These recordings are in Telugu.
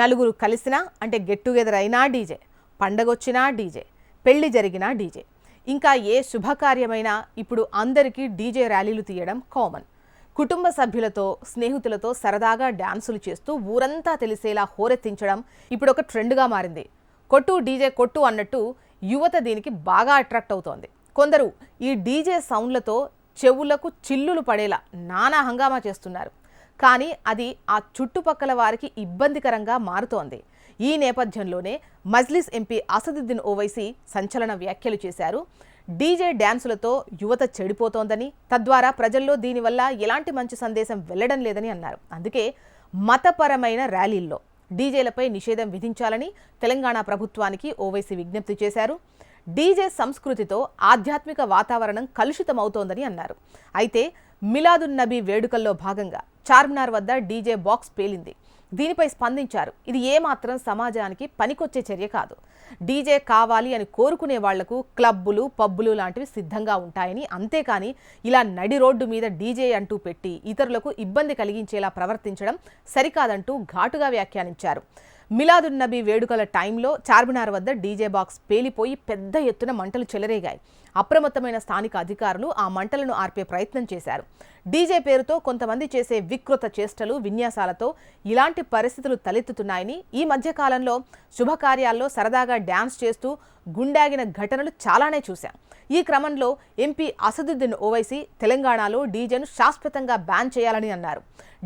నలుగురు కలిసినా అంటే గెట్ టుగెదర్ అయినా డీజే పండగొచ్చినా డీజే పెళ్ళి జరిగినా డీజే. ఇంకా ఏ శుభకార్యమైనా ఇప్పుడు అందరికీ డీజే ర్యాలీలు తీయడం కామన్. కుటుంబ సభ్యులతో స్నేహితులతో సరదాగా డ్యాన్సులు చేస్తూ ఊరంతా తెలిసేలా హోరెత్తించడం ఇప్పుడు ఒక ట్రెండ్గా మారింది. కొట్టు డీజే కొట్టు అన్నట్టు యువత దీనికి బాగా అట్రాక్ట్ అవుతోంది. కొందరు ఈ డీజే సౌండ్లతో చెవులకు చిల్లులు పడేలా నానా హంగామా చేస్తున్నారు. కానీ అది ఆ చుట్టుపక్కల వారికి ఇబ్బందికరంగా మారుతోంది. ఈ నేపథ్యంలోనే మజ్లిస్ ఎంపీ అసదుద్దీన్ ఓవైసీ సంచలన వ్యాఖ్యలు చేశారు. డీజే డ్యాన్సులతో యువత చెడిపోతోందని తద్వారా ప్రజల్లో దీనివల్ల ఎలాంటి మంచి సందేశం వెళ్ళడం లేదని అన్నారు. అందుకే మతపరమైన ర్యాలీల్లో డీజేలపై నిషేధం విధించాలని తెలంగాణ ప్రభుత్వానికి ఓవైసీ విజ్ఞప్తి చేశారు. డీజే సంస్కృతితో ఆధ్యాత్మిక వాతావరణం కలుషితమవుతోందని అన్నారు. అయితే మిలాదున్ నబీ వేడుకల్లో భాగంగా చార్మినార్ వద్ద డీజే బాక్స్ పేలింది. దీనిపై స్పందించారు. ఇది ఏమాత్రం సమాజానికి పనికొచ్చే చర్య కాదు. డీజే కావాలి అని కోరుకునే వాళ్ళకు క్లబ్బులు పబ్బులు లాంటివి సిద్ధంగా ఉంటాయని అంతేకాని ఇలా నడి రోడ్డు మీద డీజే అంటూ పెట్టి ఇతరులకు ఇబ్బంది కలిగించేలా ప్రవర్తించడం సరికాదంటూ ఘాటుగా వ్యాఖ్యానించారు. మిలాదున్నబీ వేడుకల టైంలో చార్మినార్ వద్ద డీజే బాక్స్ పేలిపోయి పెద్ద ఎత్తున మంటలు చెలరేగాయి. అప్రమత్తమైన స్థానిక అధికారులు ఆ మంటలను ఆర్పే ప్రయత్నం చేశారు. డీజే పేరుతో కొంతమంది చేసే వికృత చేష్టలు విన్యాసాలతో ఇలాంటి పరిస్థితులు తలెత్తుతున్నాయని ఈ మధ్యకాలంలో శుభకార్యాల్లో సరదాగా డ్యాన్స్ చేస్తూ గుండాగిన ఘటనలు చాలానే చూశాం. ఈ క్రమంలో ఎంపీ అసదుద్దీన్ ఓవైసీ తెలంగాణలో డీజేను శాశ్వతంగా బ్యాన్ చేయాలని అన్నారు.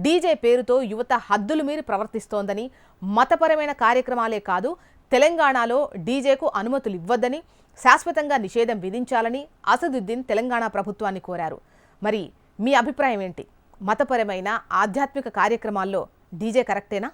డీజే పేరుతో యువత హద్దులు మీరి ప్రవర్తిస్తోందని మతపరమైన కార్యక్రమాలే కాదు తెలంగాణలో డీజేకు అనుమతులు ఇవ్వద్దని శాశ్వతంగా నిషేధం విధించాలని అసదుద్దీన్ తెలంగాణ ప్రభుత్వాన్ని కోరారు. మరి మీ అభిప్రాయం ఏంటి? మతపరమైన ఆధ్యాత్మిక కార్యక్రమాల్లో డీజే కరెక్టేనా?